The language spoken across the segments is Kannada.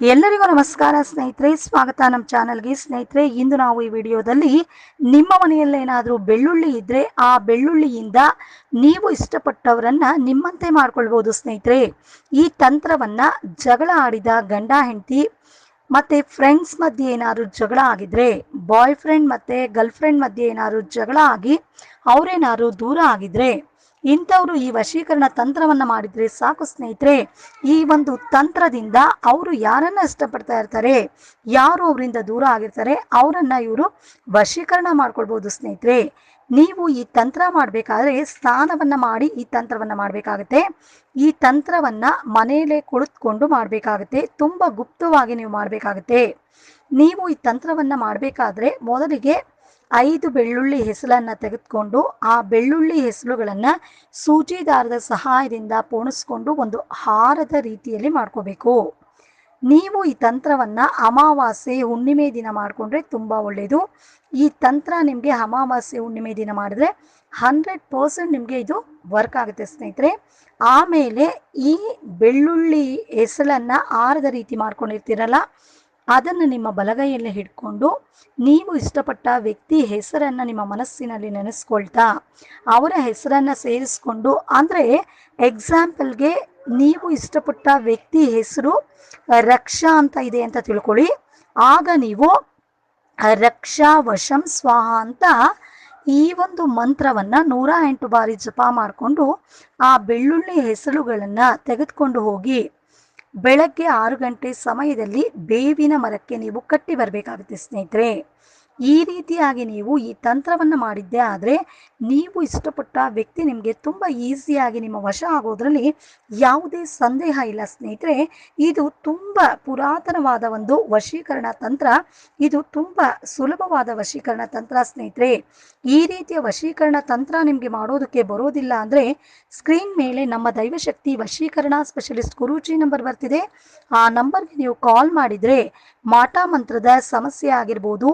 ಎಲ್ಲರಿಗೂ ನಮಸ್ಕಾರ ಸ್ನೇಹಿತರೆ, ಸ್ವಾಗತ ನಮ್ಮ ಚಾನಲ್ಗೆ. ಸ್ನೇಹಿತರೆ, ಇಂದು ನಾವು ಈ ವಿಡಿಯೋದಲ್ಲಿ ನಿಮ್ಮ ಮನೆಯಲ್ಲೇನಾದರೂ ಬೆಳ್ಳುಳ್ಳಿ ಇದ್ರೆ ಆ ಬೆಳ್ಳುಳ್ಳಿಯಿಂದ ನೀವು ಇಷ್ಟಪಟ್ಟವರನ್ನ ನಿಮ್ಮಂತೆ ಮಾಡ್ಕೊಳ್ಬಹುದು ಸ್ನೇಹಿತರೆ. ಈ ತಂತ್ರವನ್ನ ಜಗಳ ಆಡಿದ ಗಂಡ ಹೆಂಡತಿ ಮತ್ತೆ ಫ್ರೆಂಡ್ಸ್ ಮಧ್ಯೆ ಏನಾದ್ರು ಜಗಳ ಆಗಿದ್ರೆ ಬಾಯ್ ಫ್ರೆಂಡ್ ಮತ್ತೆ ಗರ್ಲ್ ಫ್ರೆಂಡ್ ಮಧ್ಯೆ ಏನಾದ್ರು ಜಗಳ ಆಗಿ ಅವರೇನಾದ್ರು ದೂರ ಆಗಿದ್ರೆ ಇಂಥವ್ರು ಈ ವಶೀಕರಣ ತಂತ್ರವನ್ನ ಮಾಡಿದ್ರೆ ಸಾಕು ಸ್ನೇಹಿತರೆ, ಈ ಒಂದು ತಂತ್ರದಿಂದ ಅವರು ಯಾರನ್ನ ಇಷ್ಟಪಡ್ತಾ ಇರ್ತಾರೆ, ಯಾರು ಅವರಿಂದ ದೂರ ಆಗಿರ್ತಾರೆ, ಅವರನ್ನ ಇವರು ವಶೀಕರಣ ಮಾಡ್ಕೊಳ್ಬಹುದು ಸ್ನೇಹಿತರೆ. ನೀವು ಈ ತಂತ್ರ ಮಾಡಬೇಕಾದ್ರೆ ಸ್ನಾನವನ್ನ ಮಾಡಿ ಈ ತಂತ್ರವನ್ನ ಮಾಡಬೇಕಾಗುತ್ತೆ. ಈ ತಂತ್ರವನ್ನ ಮನೆಯಲ್ಲೇ ಕುಳಿತುಕೊಂಡು ಮಾಡಬೇಕಾಗುತ್ತೆ. ತುಂಬಾ ಗುಪ್ತವಾಗಿ ನೀವು ಮಾಡಬೇಕಾಗುತ್ತೆ. ನೀವು ಈ ತಂತ್ರವನ್ನ ಮಾಡಬೇಕಾದ್ರೆ ಮೊದಲಿಗೆ ಐದು ಬೆಳ್ಳುಳ್ಳಿ ಹೆಸಲನ್ನ ತೆಗೆದುಕೊಂಡು ಆ ಬೆಳ್ಳುಳ್ಳಿ ಹೆಸರುಗಳನ್ನು ಸೂಜಿ ದಾರದ ಸಹಾಯದಿಂದ ಪೋಣಿಸ್ಕೊಂಡು ಒಂದು ಹಾರದ ರೀತಿಯಲ್ಲಿ ಮಾಡ್ಕೋಬೇಕು. ನೀವು ಈ ತಂತ್ರವನ್ನ ಅಮಾವಾಸ್ಯೆ ಹುಣ್ಣಿಮೆ ದಿನ ಮಾಡಿಕೊಂಡ್ರೆ ತುಂಬಾ ಒಳ್ಳೆಯದು ಈ ತಂತ್ರ ನಿಮಗೆ ಅಮಾವಾಸ್ಯೆ ಹುಣ್ಣಿಮೆ ದಿನ ಮಾಡಿದ್ರೆ ಹಂಡ್ರೆಡ್ ಪರ್ಸೆಂಟ್ ನಿಮಗೆ ಇದು ವರ್ಕ್ ಆಗುತ್ತೆ ಸ್ನೇಹಿತರೆ. ಆಮೇಲೆ ಈ ಬೆಳ್ಳುಳ್ಳಿ ಹೆಸಲನ್ನು ಆರದ ರೀತಿ ಮಾಡ್ಕೊಂಡಿರ್ತೀರಲ್ಲ ಅದನ್ನು ನಿಮ್ಮ ಬಲಗೈಯಲ್ಲಿ ಹಿಡ್ಕೊಂಡು ನೀವು ಇಷ್ಟಪಟ್ಟ ವ್ಯಕ್ತಿ ಹೆಸರನ್ನು ನಿಮ್ಮ ಮನಸ್ಸಿನಲ್ಲಿ ನೆನೆಸ್ಕೊಳ್ತಾ ಅವರ ಹೆಸರನ್ನು ಸೇರಿಸ್ಕೊಂಡು ಅಂದರೆ ಎಕ್ಸಾಂಪಲ್ಗೆ ನೀವು ಇಷ್ಟಪಟ್ಟ ವ್ಯಕ್ತಿ ಹೆಸರು ರಕ್ಷಾ ಅಂತ ಇದೆ ಅಂತ ತಿಳ್ಕೊಳ್ಳಿ. ಆಗ ನೀವು ರಕ್ಷಾ ವಶಂ ಸ್ವಾಹ ಅಂತ ಈ ಒಂದು ಮಂತ್ರವನ್ನ ನೂರ ಎಂಟು ಬಾರಿ ಜಪ ಮಾಡಿಕೊಂಡು ಆ ಬೆಳ್ಳುಳ್ಳಿ ಹೆಸರುಗಳನ್ನ ತೆಗೆದುಕೊಂಡು ಹೋಗಿ. ಬೆಳಗ್ಗೆ ಆರು ಗಂಟೆ ಸಮಯದಲ್ಲಿ ಬೇವಿನ ಮರಕ್ಕೆ ನೀವು ಕಟ್ಟಿ ಬರಬೇಕಾಗುತ್ತೆ ಸ್ನೇಹಿತರೆ. ಈ ರೀತಿಯಾಗಿ ನೀವು ಈ ತಂತ್ರವನ್ನು ಮಾಡಿದ್ದೇ ಆದರೆ ನೀವು ಇಷ್ಟಪಟ್ಟ ವ್ಯಕ್ತಿ ನಿಮಗೆ ತುಂಬ ಈಸಿಯಾಗಿ ನಿಮ್ಮ ವಶ ಆಗೋದ್ರಲ್ಲಿ ಯಾವುದೇ ಸಂದೇಹ ಇಲ್ಲ ಸ್ನೇಹಿತರೆ. ಇದು ತುಂಬ ಪುರಾತನವಾದ ಒಂದು ವಶೀಕರಣ ತಂತ್ರ. ಇದು ತುಂಬ ಸುಲಭವಾದ ವಶೀಕರಣ ತಂತ್ರ ಸ್ನೇಹಿತರೆ. ಈ ರೀತಿಯ ವಶೀಕರಣ ತಂತ್ರ ನಿಮಗೆ ಮಾಡೋದಕ್ಕೆ ಬರೋದಿಲ್ಲ ಅಂದರೆ ಸ್ಕ್ರೀನ್ ಮೇಲೆ ನಮ್ಮ ದೈವಶಕ್ತಿ ವಶೀಕರಣ ಸ್ಪೆಷಲಿಸ್ಟ್ ಗುರುಜಿ ನಂಬರ್ ಬರ್ತಿದೆ. ಆ ನಂಬರ್ಗೆ ನೀವು ಕಾಲ್ ಮಾಡಿದರೆ ಮಾಟ ಮಂತ್ರದ ಸಮಸ್ಯೆ ಆಗಿರ್ಬೋದು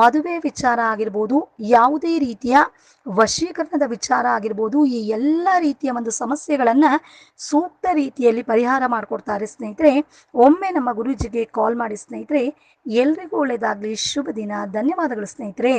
ಮದುವೆ ವಿಚಾರ ಆಗಿರ್ಬೋದು, ಯಾವುದೇ ರೀತಿಯ ವಶೀಕರಣದ ವಿಚಾರ ಆಗಿರ್ಬೋದು, ಈ ಎಲ್ಲ ರೀತಿಯ ಒಂದು ಸಮಸ್ಯೆಗಳನ್ನ ಸೂಕ್ತ ರೀತಿಯಲ್ಲಿ ಪರಿಹಾರ ಮಾಡಿಕೊಡ್ತಾರೆ ಸ್ನೇಹಿತರೆ. ಒಮ್ಮೆ ನಮ್ಮ ಗುರೂಜಿಗೆ ಕಾಲ್ ಮಾಡಿ ಸ್ನೇಹಿತರೆ. ಎಲ್ರಿಗೂ ಒಳ್ಳೆಯದಾಗಲಿ ಶುಭ ದಿನ. ಧನ್ಯವಾದಗಳು ಸ್ನೇಹಿತರೆ.